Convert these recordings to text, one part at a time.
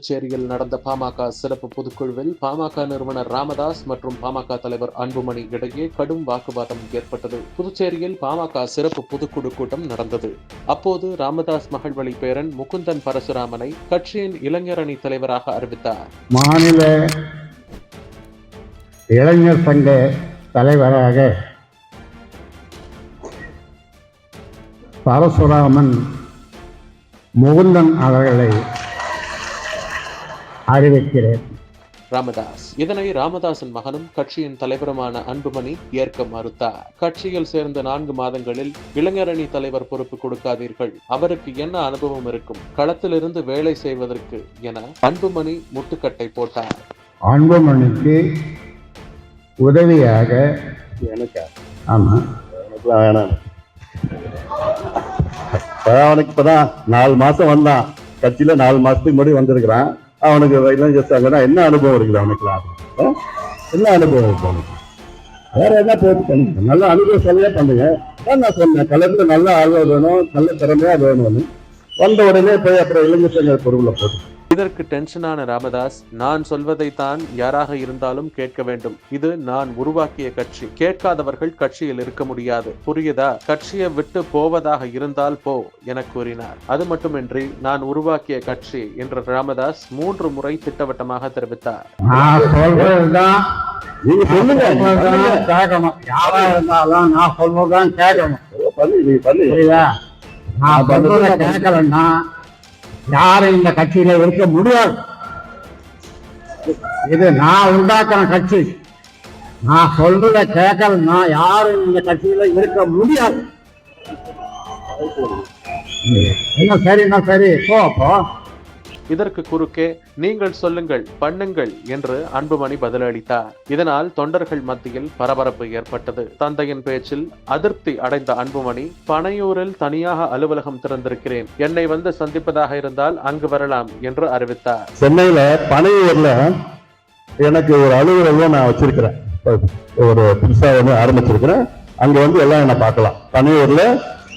புதுச்சேரியில் நடந்த பாமக சிறப்பு பொதுக்குழுவில் பாமக நிறுவனர் ராமதாஸ் மற்றும் பாமக தலைவர் அன்புமணி இடையே கடும் வாக்குவாதம் ஏற்பட்டது. புதுச்சேரியில் பாமக சிறப்பு பொதுக்குழு கூட்டம் நடந்தது. அப்போது ராமதாஸ் மகள் வழி பேரன் முகுந்தன் பரசுராமனை கட்சியின் இளைஞரணி தலைவராக அறிவித்தார். மாநில இளைஞர் சங்க தலைவராக பரசுராமன் முகுந்தன் அவர்களை அறிவிக்கிறேன். ராமதாஸ். இதனை ராமதாஸின் மகனும் கட்சியின் தலைவருமான அன்புமணி ஏற்க மறுத்தார் கட்சியில் சேர்ந்த நான்கு மாதங்களில் இளைஞரணி தலைவர் பொறுப்பு கொடுக்காதீர்கள். அவருக்கு என்ன அனுபவம் இருக்கும்? களத்திலிருந்து வேலை செய்வதற்கு என அன்புமணி முட்டுக்கட்டை போட்டார். அன்புமணிக்கு உதவியாக எனக்கா? வேணாம். அவனுக்கு இப்பதான் நாலு மாசம் வந்தான். கட்சியில நாலு மாசத்துக்கு முன்னாடி வந்திருக்கிறான். அவனுக்கு இளைஞர் சங்கம்னா என்ன அனுபவம் இருக்குது அவனுக்குலாம் என்ன அனுபவம் இருக்கு அவனுக்கு? வேற என்ன போட்டு பண்ணுங்க நல்ல அனுபவம் சொல்லியே பண்ணுங்க. நான் சொன்னேன் கலந்து நல்ல ஆர்வம் வேணும் நல்ல திறமையா வேணும்னு வந்த உடனே போய் அப்புறம் இளைஞர் சங்க பொருளை போட்டு இதற்கு டென்ஷனான ராமதாஸ் நான் சொல்வதைத்தான் யாராக இருந்தாலும் கேட்க வேண்டும். இது நான் உருவாக்கிய கட்சி. கேட்காதவர்கள் கட்சியில் இருக்க முடியாது. புரியுதா? கட்சியை விட்டு போவதாக இருந்தால் போ என கூறினார். அது மட்டுமின்றி நான் உருவாக்கிய கட்சி என்று ராமதாஸ் மூன்று முறை திட்டவட்டமாக தெரிவித்தார். நான் யாரா இருந்தாலும் சொல்றதுதான் கேட்கணும். யாரும் இந்த கட்சியில இருக்க முடியாது. இது நான் உண்டாக்குற கட்சி. நான் சொல்றத கேட்கலன்னா யாரும் இந்த கட்சியில இருக்க முடியாது. என்ன சரின்னா சரி? போ போ. இதற்கு குறுக்கே நீங்கள் சொல்லுங்கள் பண்ணுங்கள் என்று அன்புமணி பதிலளித்தார். இதனால் தொண்டர்கள் மத்தியில் பரபரப்பு ஏற்பட்டது. தந்தையின் பேச்சில் அதிருப்தி அடைந்த அன்புமணி பனையூரில் தனியாக அலுவலகம் திறந்திருக்கிறேன் என்னை வந்து சந்திப்பதாக இருந்தால் அங்கு வரலாம் என்று அறிவித்தார். சென்னையில பனையூர்ல எனக்கு ஒரு அலுவலகம் நான் வச்சிருக்கிறேன். ஒரு புதுசாக வந்து ஆரம்பிச்சிருக்கிறேன். அங்க வந்து எல்லாம் என்ன பார்க்கலாம். பனையூர்ல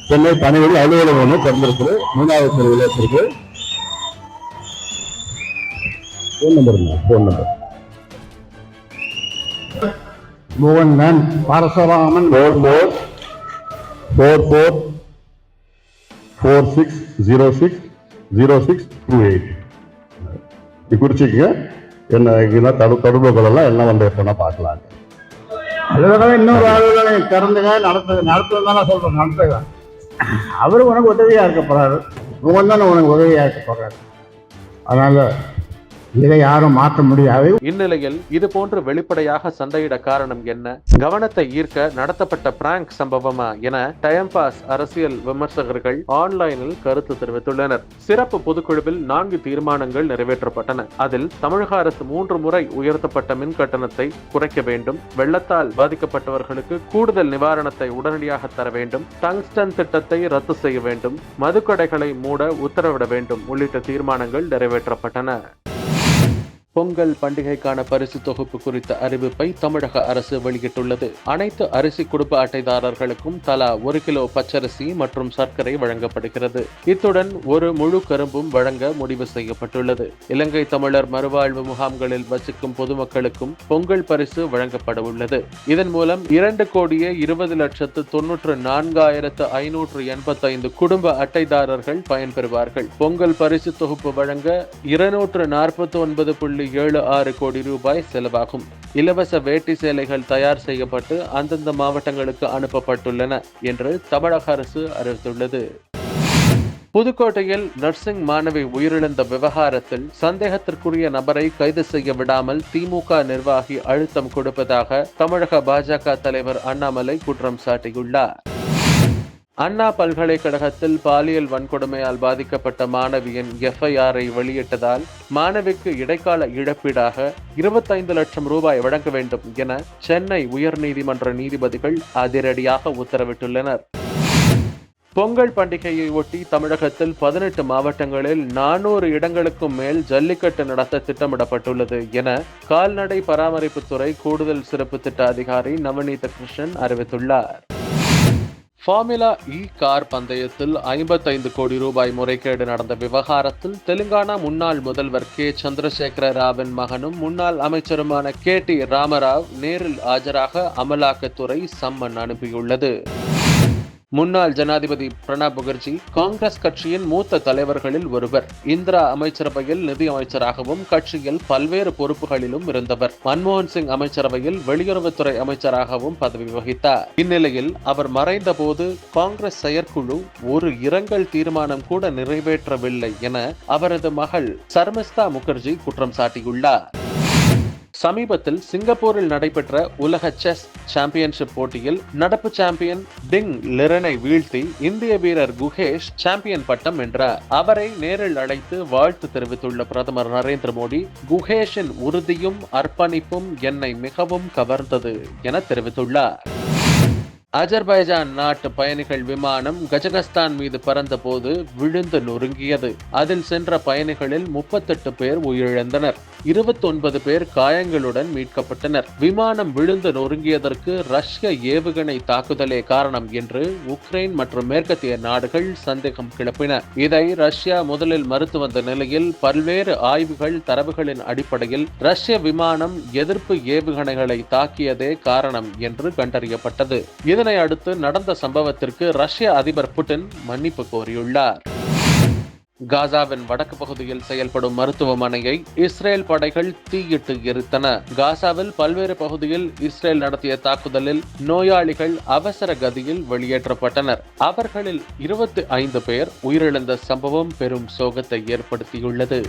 சென்னை பனையூர் அலுவலகம் ஒன்று திறந்திருக்கு மூணாவது தெருவில் வச்சிருக்கு. Phone number phone number Mukanthan Parasuraman four four four four four six zero six zero six two eight இது குறிச்சிக்கங்க. என்ன இதெல்லாம் தடு தொடர்பு கொள்ளலாம் எல்லாம் வந்து எப்போனா பார்க்கலாம். அலுவலகம் இன்னொரு அலுவலகம் திறந்துங்க நடத்து நடத்துன்னு தானே சொல்றேன் நடத்துங்க. அவரு உனக்கு உதவியா இருக்க போறாரு. உங்க தானே உனக்கு உதவியா இருக்க போறாரு? அதனால இதை யாரும் மாற்ற முடியாது. இந்நிலையில் இது போன்று வெளிப்படையாக சண்டையிட காரணம் என்ன? கவனத்தை ஈர்க்க நடத்தப்பட்ட பிராங்க் சம்பவமா என டைம் பாஸ் அரசியல் விமர்சகர்கள் ஆன்லைனில் கருத்து தெரிவித்துள்ளனர். சிறப்பு பொதுக்குழுவில் நான்கு தீர்மானங்கள் நிறைவேற்றப்பட்டன. அதில் தமிழக அரசு மூன்று முறை உயர்த்தப்பட்ட மின் கட்டணத்தை குறைக்க வேண்டும். வெள்ளத்தால் பாதிக்கப்பட்டவர்களுக்கு கூடுதல் நிவாரணத்தை உடனடியாக தர வேண்டும். டங்ஸ்டன் திட்டத்தை ரத்து செய்ய வேண்டும். மதுக்கடைகளை மூட உத்தரவிட வேண்டும். உள்ளிட்ட தீர்மானங்கள் நிறைவேற்றப்பட்டன. பொங்கல் பண்டிகைக்கான பரிசு தொகுப்பு குறித்த அறிவிப்பை தமிழக அரசு வெளியிட்டுள்ளது. அனைத்து அரிசி குடும்ப அட்டைதாரர்களுக்கும் தலா ஒரு கிலோ பச்சரிசி மற்றும் சர்க்கரை வழங்கப்படுகிறது. இத்துடன் ஒரு முழு கரும்பும் வழங்க முடிவு செய்யப்பட்டுள்ளது. இலங்கை தமிழர் மறுவாழ்வு முகாம்களில் வசிக்கும் பொதுமக்களுக்கும் பொங்கல் பரிசு வழங்கப்பட உள்ளது. இதன் மூலம் இரண்டு கோடியே இருபது லட்சத்து தொன்னூற்று நான்காயிரத்து ஐநூற்று எண்பத்தைந்து குடும்ப அட்டைதாரர்கள் பயன்பெறுவார்கள். பொங்கல் பரிசு தொகுப்பு வழங்க இருநூற்று நாற்பத்தி ஒன்பது புள்ளி ஏழு ஆறு கோடி ரூபாய் செலவாகும். இலவச வேட்டி சேலைகள் தயார் செய்யப்பட்டு அந்தந்த மாவட்டங்களுக்கு அனுப்பப்பட்டுள்ளன என்று தமிழக அரசு அறிவித்துள்ளது. புதுக்கோட்டையில் நர்சிங் மாணவி உயிரிழந்த விவகாரத்தில் சந்தேகத்திற்குரிய நபரை கைது செய்ய விடாமல் திமுக நிர்வாகி அழுத்தம் கொடுப்பதாக தமிழக பாஜக தலைவர் அண்ணாமலை குற்றம் சாட்டியுள்ளார். அண்ணா பல்கலைக்கழகத்தில் பாலியல் வன்கொடுமையால் பாதிக்கப்பட்ட மாணவியின் எஃப்ஐஆரை வெளியிட்டதால் மாணவிக்கு இடைக்கால இழப்பீடாக இருபத்தைந்து லட்சம் ரூபாய் வழங்க வேண்டும் என சென்னை உயர்நீதிமன்ற நீதிபதிகள் அதிரடியாக உத்தரவிட்டுள்ளனர். பொங்கல் பண்டிகையை ஒட்டி தமிழகத்தில் பதினெட்டு மாவட்டங்களில் நானூறு இடங்களுக்கும் மேல் ஜல்லிக்கட்டு நடத்த திட்டமிடப்பட்டுள்ளது என கால்நடை பராமரிப்புத்துறை கூடுதல் சிறப்பு திட்ட அதிகாரி நவநீத கிருஷ்ணன் அறிவித்துள்ளார். ஃபார்முலா இ கார் பந்தயத்தில் ஐம்பத்தைந்து கோடி ரூபாய் முறைகேடு நடந்த விவகாரத்தில் தெலுங்கானா முன்னாள் முதல்வர் கே. சந்திரசேகர ராவின் மகனும் முன்னாள் அமைச்சருமான கே. டி. ராமராவ் நேரில் ஆஜராக அமலாக்கத்துறை சம்மன் அனுப்பியுள்ளது. முன்னாள் ஜனாதிபதி பிரணாப் முகர்ஜி காங்கிரஸ் கட்சியின் மூத்த தலைவர்களில் ஒருவர். இந்திரா அமைச்சரவையில் நிதி அமைச்சராகவும் கட்சியில் பல்வேறு பொறுப்புகளிலும் இருந்தவர். மன்மோகன் சிங் அமைச்சரவையில் வெளியுறவுத்துறை அமைச்சராகவும் பதவி வகித்தார். இந்நிலையில் அவர் மறைந்தபோது காங்கிரஸ் செயற்குழு ஒரு இரங்கல் தீர்மானம் கூட நிறைவேற்றவில்லை என அவரது மகள் சர்மிஸ்தா முகர்ஜி குற்றம் சாட்டியுள்ளார். சமீபத்தில் சிங்கப்பூரில் நடைபெற்ற உலக செஸ் சாம்பியன்ஷிப் போட்டியில் நடப்பு சாம்பியன் டிங் லிரனை வீழ்த்தி இந்திய வீரர் குகேஷ் சாம்பியன் பட்டம் வென்றார் அவரை நேரில் அழைத்து வாழ்த்து தெரிவித்துள்ள பிரதமர் நரேந்திர மோடி குகேஷின் உறுதியும் அர்ப்பணிப்பும் என்னை மிகவும் கவர்ந்தது என தெரிவித்துள்ளார். அஜர்பைஜான் நாட்டு பயணிகள் விமானம் கஜகஸ்தான் மீது பறந்தபோது விழுந்து நொறுங்கியது. அதில் சென்ற பயணிகளில் முப்பத்தெட்டு பேர் உயிரிழந்தனர். இருபத்தொன்பது பேர் காயங்களுடன் மீட்கப்பட்டனர். விமானம் விழுந்து நொறுங்கியதற்கு ரஷ்ய ஏவுகணை தாக்குதலே காரணம் என்று உக்ரைன் மற்றும் மேற்கத்திய நாடுகள் சந்தேகம் கிளப்பின. இதை ரஷ்யா முதலில் மறுத்து வந்த நிலையில் பல்வேறு ஆய்வுகள் தரவுகளின் அடிப்படையில் ரஷ்ய விமானம் எதிர்ப்பு ஏவுகணைகளை தாக்கியதே காரணம் என்று கண்டறியப்பட்டது. இதனை அடுத்து நடந்த சம்பவத்திற்கு ரஷ்ய அதிபர் புட்டின் மன்னிப்பு கோரியுள்ளார். காசாவின் வடக்கு பகுதியில் செயல்படும் மருத்துவமனையை இஸ்ரேல் படைகள் தீயிட்டு எரித்தன. காசாவில் பல்வேறு பகுதியில் இஸ்ரேல் நடத்திய தாக்குதலில் நோயாளிகள் அவசர கதியில் வெளியேற்றப்பட்டனர். அவர்களில் இருபத்தி ஐந்து பேர் உயிரிழந்த சம்பவம் பெரும் சோகத்தை ஏற்படுத்தியுள்ளது.